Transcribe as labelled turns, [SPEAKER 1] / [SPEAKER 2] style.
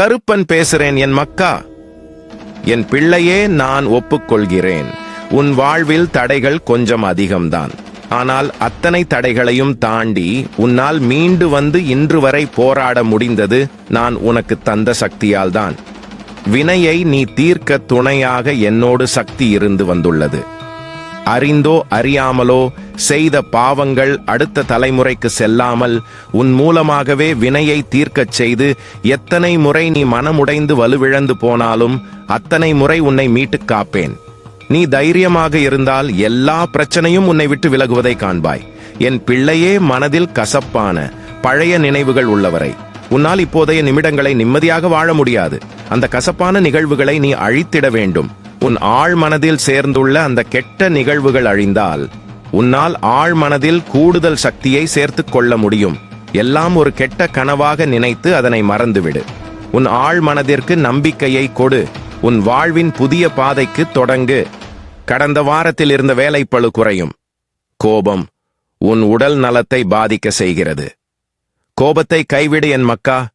[SPEAKER 1] கருப்பன் பேசுறேன் என் மக்கா. என் பிள்ளையே நான் ஒப்புக்கொள்கிறேன். உன் வாழ்வில் தடைகள் கொஞ்சம் அதிகம்தான். ஆனால் அத்தனை தடைகளையும் தாண்டி உன்னால் மீண்டு வந்து இன்று வரை போராட முடிந்தது நான் உனக்கு தந்த சக்தியால்தான். வினையை நீ தீர்க்க துணையாக என்னோடு சக்தி இருந்து வந்துள்ளது. அறிந்தோ அறியாமலோ செய்த பாவங்கள் அடுத்த தலைமுறைக்கு செல்லாமல் உன் மூலமாகவே வினையை தீர்க்கச் செய்து எத்தனை முறை நீ மனமுடைந்து வலுவிழந்து போனாலும் அத்தனை முறை உன்னை மீட்டுக் காப்பேன். நீ தைரியமாக இருந்தால் எல்லா பிரச்சனையும் உன்னை விட்டு விலகுவதை காண்பாய். என் பிள்ளையே மனதில் கசப்பான பழைய நினைவுகள் உள்ளவரை உன்னால் இப்போதைய நிமிடங்களை நிம்மதியாக வாழ முடியாது. அந்த கசப்பான நிகழ்வுகளை நீ அழித்திட வேண்டும். உன் ஆழ் மனதில் சேர்ந்துள்ள அந்த கெட்ட நிகழ்வுகள் அழிந்தால் உன்னால் ஆழ் மனதில் கூடுதல் சக்தியை சேர்த்து கொள்ள முடியும். எல்லாம் ஒரு கெட்ட கனவாக நினைத்து அதனை மறந்துவிடு. உன் ஆழ் மனதிற்கு நம்பிக்கையை கொடு. உன் வாழ்வின் புதிய பாதைக்கு தொடங்கு. கடந்த வாரத்தில் இருந்த வேலைப்பழு குறையும். கோபம் உன் உடல் நலத்தை பாதிக்க செய்கிறது. கோபத்தை கைவிடு என் மக்கா.